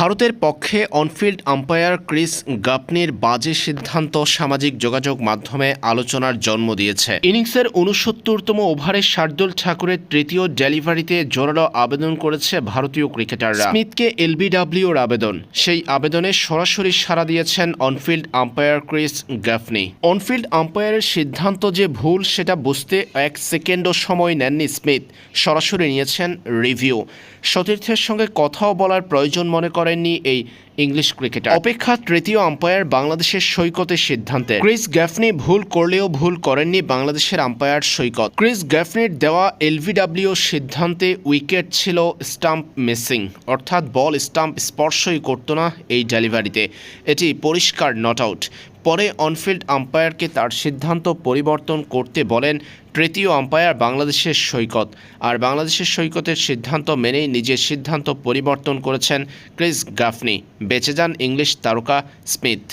ভারতের পক্ষে on-field umpire Chris গাপনির বাজে সিদ্ধান্ত সামাজিক যোগাযোগ মাধ্যমে আলোচনার জন্ম দিয়েছে। ইনিংসের উনসত্তরতম ওভারে শার্দুল ঠাকুরের তৃতীয় ডেলিভারিতে জোরালো আবেদন করেছে ভারতীয় ক্রিকেটাররা। স্মিথকে এলবিডব্লিউর আবেদন। সেই আবেদনে সরাসরি সাড়া দিয়েছেন onfield umpire Chris Gaffaney onfield আম্পায়ারের সিদ্ধান্ত যে ভুল সেটা বুঝতে এক সেকেন্ডও সময় নেননি স্মিথ। সরাসরি নিয়েছেন রিভিউ। সতীর্থের সঙ্গে কথাও বলার প্রয়োজন মনে করেননি এই ইংলিশ ক্রিকেটার। অপেক্ষা তৃতীয় আম্পায়ার বাংলাদেশের সৈকতের সিদ্ধান্তে। ক্রিস গ্যাফনি ভুল করলেও ভুল করেননি বাংলাদেশের আম্পায়ার সৈকত। ক্রিস গ্যাফনির দেওয়া এলভিডাব্লিউ সিদ্ধান্তে উইকেট ছিল স্টাম্প মিসিং। অর্থাৎ বল স্টাম্প স্পর্শই করত না এই ডেলিভারিতে। এটি পরিষ্কার নট আউট। পরে অনফিল্ড আম্পায়ারকে তার সিদ্ধান্ত পরিবর্তন করতে বলেন তৃতীয় আম্পায়ার বাংলাদেশের সৈকত। আর বাংলাদেশের সৈকতের সিদ্ধান্ত মেনেই নিজের সিদ্ধান্ত পরিবর্তন করেছেন ক্রিস গাফনি বেঁচে যান ইংলিশ তারকা স্মিথ।